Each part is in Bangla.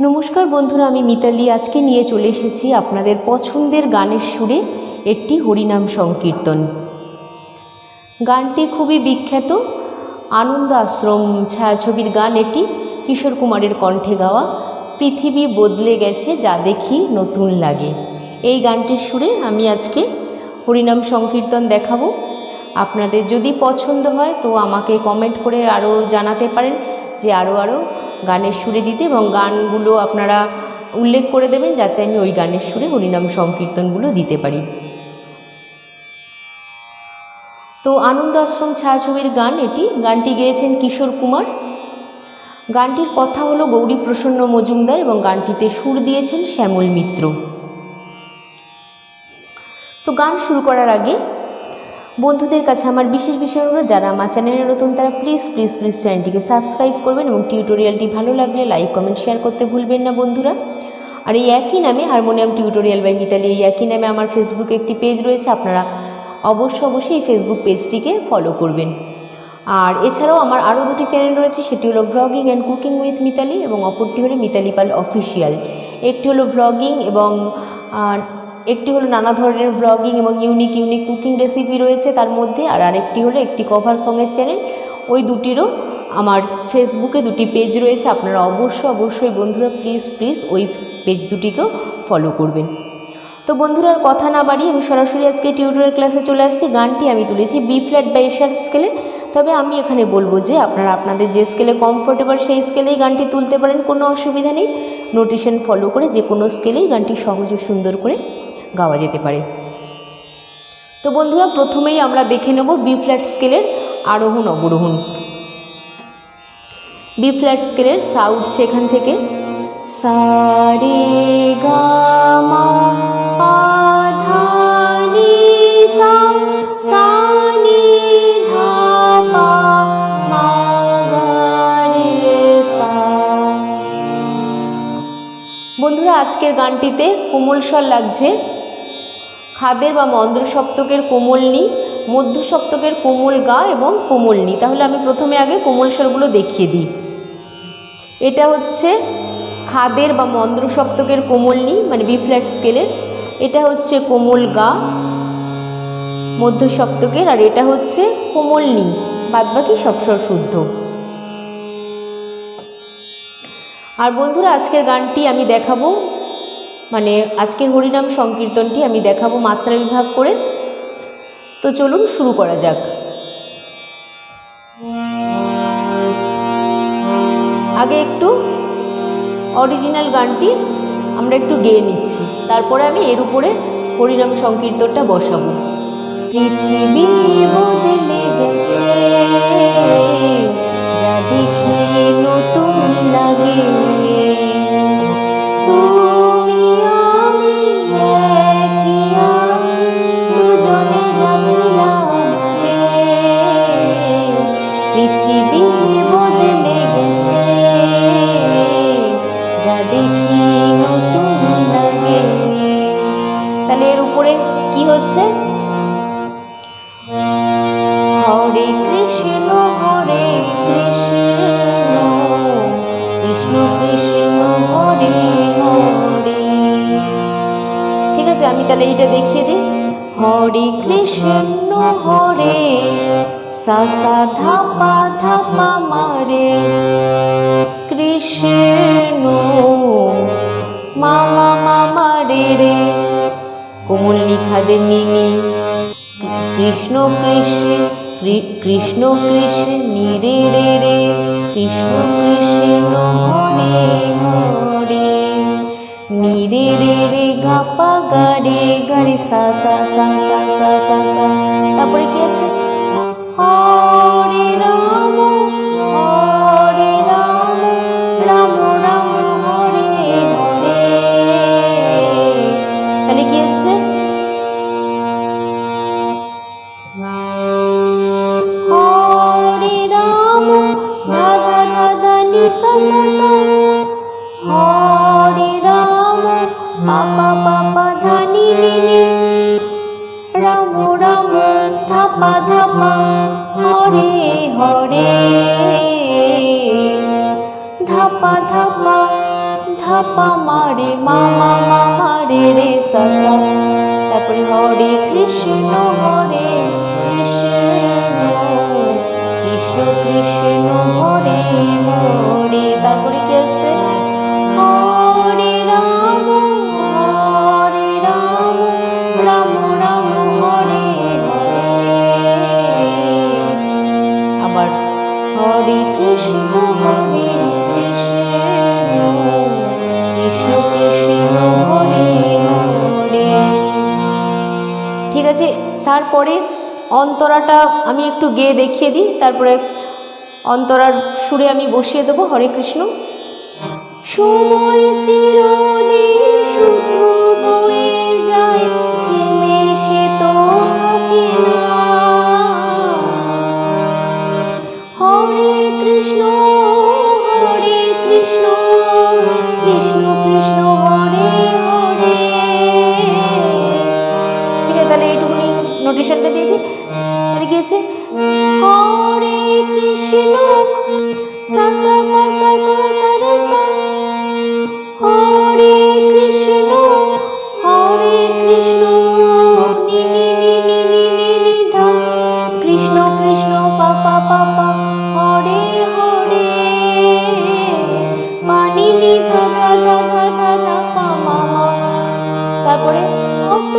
নমস্কার বন্ধুরা, আমি মিতালি। আজকে নিয়ে চলে এসেছি আপনাদের পছন্দের গানের সুরে একটি হরিনাম সংকীর্তন। গানটি খুবই বিখ্যাত। আনন্দ আশ্রম ছায়াছবির গান এটি। কিশোর কুমারের কণ্ঠে গাওয়া। পৃথিবী বদলে গেছে, যা দেখি নতুন লাগে। এই গানটির সুরে আমি আজকে হরিনাম সংকীর্তন দেখাবো। আপনাদের যদি পছন্দ হয়, তো আমাকে কমেন্ট করে আরও জানাতে পারেন যে আরও আরও গানের সুরে দিতে এবং গানগুলো আপনারা উল্লেখ করে দেবেন যাতে আমি ওই গানের সুরে হরিনাম সংকীর্তনগুলো দিতে পারি। তো আনন্দ আশ্রম ছায়াছবির গান এটি। গানটি গেয়েছেন কিশোর কুমার। গানটির কথা হলো গৌরী প্রসন্ন মজুমদার এবং গানটিতে সুর দিয়েছেন শ্যামল মিত্র। তো গান শুরু করার আগে বন্ধুদের কাছে আমার বিশেষ বিষয় হলো যারা আমার চ্যানেলে নতুন, তারা প্লিজ প্লিজ প্লিজ চ্যানেলটিকে সাবস্ক্রাইব করবেন এবং টিউটোরিয়ালটি ভালো লাগলে লাইক কমেন্ট শেয়ার করতে ভুলবেন না বন্ধুরা। আর এই একই নামে হারমোনিয়াম টিউটোরিয়াল বাই মিতালি এই একই নামে আমার ফেসবুকে একটি পেজ রয়েছে, আপনারা অবশ্য অবশ্যই এই ফেসবুক পেজটিকে ফলো করবেন। আর এছাড়াও আমার আরও দুটি চ্যানেল রয়েছে, সেটি হলো vlogging and cooking with Mitali এবং অপরটি হলো মিতালি পাল অফিসিয়াল একটি হলো ব্লগিং এবং একটি হলো নানা ধরনের ব্লগিং এবং ইউনিক ইউনিক কুকিং রেসিপি রয়েছে তার মধ্যে, আর আরেকটি হলো একটি কভার সঙের চ্যানেল ওই দুটিরও আমার ফেসবুকে দুটি পেজ রয়েছে, আপনারা অবশ্যই অবশ্যই বন্ধুরা প্লিজ প্লিজ ওই পেজ দুটিকেও ফলো করবেন। তো বন্ধুরা, আর কথা না বাড়িয়ে আমি সরাসরি আজকে টিউটোরিয়াল ক্লাসে চলে আসছি। গানটি আমি তুলেছি বি ফ্ল্যাট বা এশার স্কেলে তবে আমি এখানে বলব যে আপনারা আপনাদের যে স্কেলে কমফোর্টেবল সেই স্কেলেই গানটি তুলতে পারেন, কোনো অসুবিধা নেই। নোটিশন ফলো করে যে কোনো স্কেলেই গানটি সহজ ও সুন্দর করে গাওয়া যেতে পারে। তো বন্ধুরা, প্রথমেই আমরা দেখে নেব বি ফ্ল্যাট স্কেলের আরোহণ, অবরোহণ। বি ফ্ল্যাট স্কেলের সা উঠছে এখান থেকে সা। বন্ধুরা, আজকের গানটিতে কোমল স্বর লাগছে। খাদের বা মন্দ্র সপ্তকের কোমল নি মধ্য সপ্তকের কোমল গা এবং কোমল নি তাহলে আমি প্রথমে আগে কোমল স্বরগুলো দেখিয়ে দিই। এটা হচ্ছে খাদের বা মন্দ্র সপ্তকের কোমল নি মানে বি ফ্ল্যাট স্কেলের। এটা হচ্ছে কোমল গা মধ্য সপ্তকের আর এটা হচ্ছে কোমল নি বাদবাকি সব স্বর শুদ্ধ। আর বন্ধুরা, আজকের গানটি আমি দেখাবো মানে আজকের হরিনাম সংকীর্তনটি আমি দেখাবো মাত্রা বিভাগ করে। তো চলুন শুরু করা যাক। আগে একটু অরিজিনাল গানটি আমরা একটু গেয়ে নিচ্ছি। তারপরে আমি এর উপরে হরিনাম সংকীর্তনটা বসাবো। পৃথিবী নতুন তাহলে এর উপরে কি হচ্ছে? হরে কৃষ্ণ হরে কৃষ্ণ কৃষ্ণ কৃষ্ণ, হরে হরে। ঠিক আছে, আমি তাহলে এইটা দেখিয়ে দিই। হরে কৃষ্ণ, হরে, সা সা ধা পা ধা মারে কৃষ্ণ মামা মামা রে রে। কোমল নিখাদের নিনি। কৃষ্ণ কৃষ্ণ কৃষ্ণ কৃষ্ণ নিরে রে রে কৃষ্ণ কৃষ্ণ হরে হরে নিরে রে রে গাপা পা গাড়ি সা সা সা সা সা সা। তারপরে কি আছে? তাহলে কি হচ্ছে? হরে রাম ধা ধা ধা ধা নি সা সা সা হরে রাম পা পা পা পা ধা নি নি নি রাম রাম ধা পা হরে হরে, ধাপা ধাপা। ধাপা মারে মামা মামা রে রে তারপরে হরে কৃষ্ণ হরে কৃষ্ণ কৃষ্ণ কৃষ্ণ তারপরে রাম, হরে রাম রাম হরে। আবার হরে কৃষ্ণ, হরে তারপরে অন্তরাটা আমি একটু গেয়ে দেখিয়ে দিই, তারপরে অন্তরার সুরে আমি বসিয়ে দেবো, হরে কৃষ্ণ। সময় চিরদিন শুধু বয়ে হচ্ছে হরে কৃষ্ণ হরে কৃষ্ণ হরে কৃষ্ণ কৃষ্ণ কৃষ্ণ হরে হরে পানি নি ধা ধা ধা ধা ধা ধা, পা, মা মা, তারপরে কত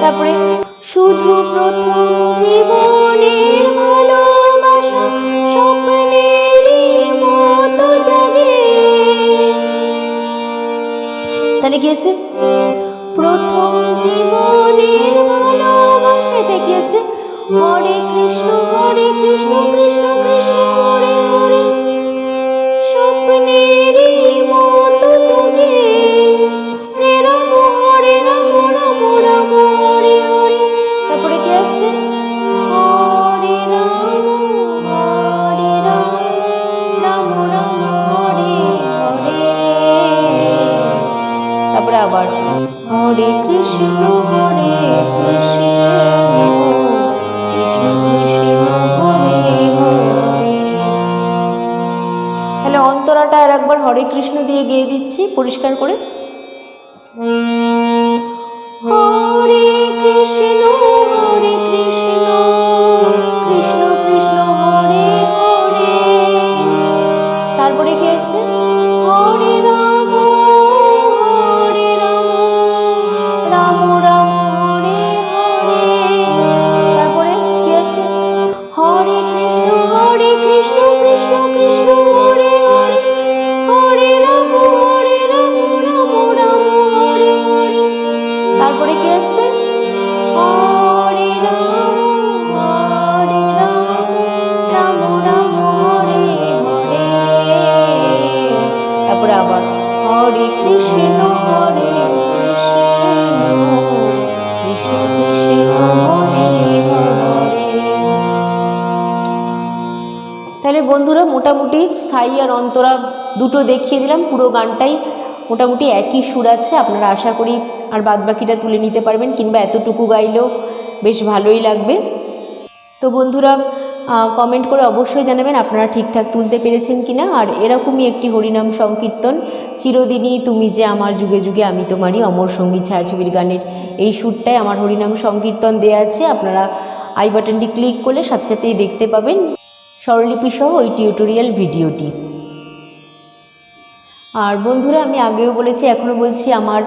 তারপরে শুধু প্রথম জীবনের ভালোবাসা, স্বপ্নেরই মতো জাগে। তাহলে কি প্রথম জীবনের ভালোবাসা এটা কি হরে কৃষ্ণ হরে কৃষ্ণ কৃষ্ণ কৃষ্ণ, হরে হরে। স্বপ্নেরই তাহলে অন্তরাটা আর একবার হরে কৃষ্ণ দিয়ে গিয়ে দিচ্ছি, পরিষ্কার করে। হরে কৃষ্ণ হরে কৃষ্ণ কৃষ্ণ কৃষ্ণ, হরে হরে। তারপরে কি এসছে তাহলে বন্ধুরা, মোটামুটি স্থায়ী আর অন্তরা দুটো দেখিয়ে দিলাম, পুরো গানটাই মোটামুটি একই সুর আছে, আপনারা আশা করি আর বাদ বাকিটা তুলে নিতে পারবেন, কিংবা এতটুকু গাইলেও বেশ ভালোই লাগবে। তো বন্ধুরা কমেন্ট করে অবশ্যই জানাবেন আপনারা ঠিকঠাক তুলতে পেরেছেন কি না আর এরকমই একটি হরিনাম সংকীর্তন, চিরদিনই তুমি যে আমার যুগে যুগে আমি তোমারই অমর সঙ্গী ছায়াছবির গানের এই সুরটায় আমার হরিনাম সংকীর্তন দেয়া আছে, আপনারা আই বাটনটি ক্লিক করলে সাথে সাথেই দেখতে পাবেন। স্বরলিপি সহ ওই টিউটোরিয়াল ভিডিওটি। আর বন্ধুরা, আমি আগেও বলেছি এখনও বলছি, আমার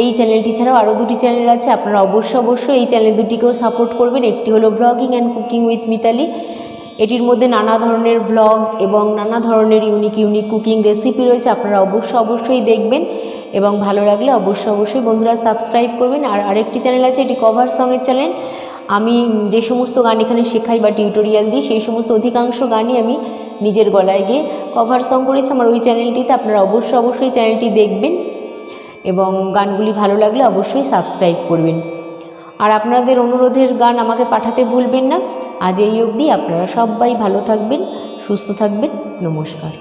এই চ্যানেলটি ছাড়াও আরও দুটি চ্যানেল আছে। আপনারা অবশ্যই অবশ্যই এই চ্যানেল দুটিকেও সাপোর্ট করবেন। একটি হলো blogging and cooking with Mitali এটির মধ্যে নানা ধরনের ভ্লগ এবং নানা ধরনের ইউনিক ইউনিক কুকিং রেসিপি রয়েছে। আপনারা অবশ্য অবশ্যই দেখবেন এবং ভালো লাগলে অবশ্যই অবশ্যই বন্ধুরা সাবস্ক্রাইব করবেন। আর আরেকটি চ্যানেল আছে, এটি কভার সঙের চ্যানেল আমি যে সমস্ত গান এখানে শেখাই বা টিউটোরিয়াল দিই, সেই সমস্ত অধিকাংশ গানই আমি নিজের গলায় গিয়ে কভার সং করেছি। আমার ওই চ্যানেলটিতে আপনারা অবশ্যই অবশ্যই চ্যানেলটি দেখবেন এবং গানগুলি ভালো লাগলে অবশ্যই সাবস্ক্রাইব করবেন। আর আপনাদের অনুরোধের গান আমাকে পাঠাতে ভুলবেন না। আজ এই অবধি আপনারা সবাই ভালো থাকবেন, সুস্থ থাকবেন। নমস্কার।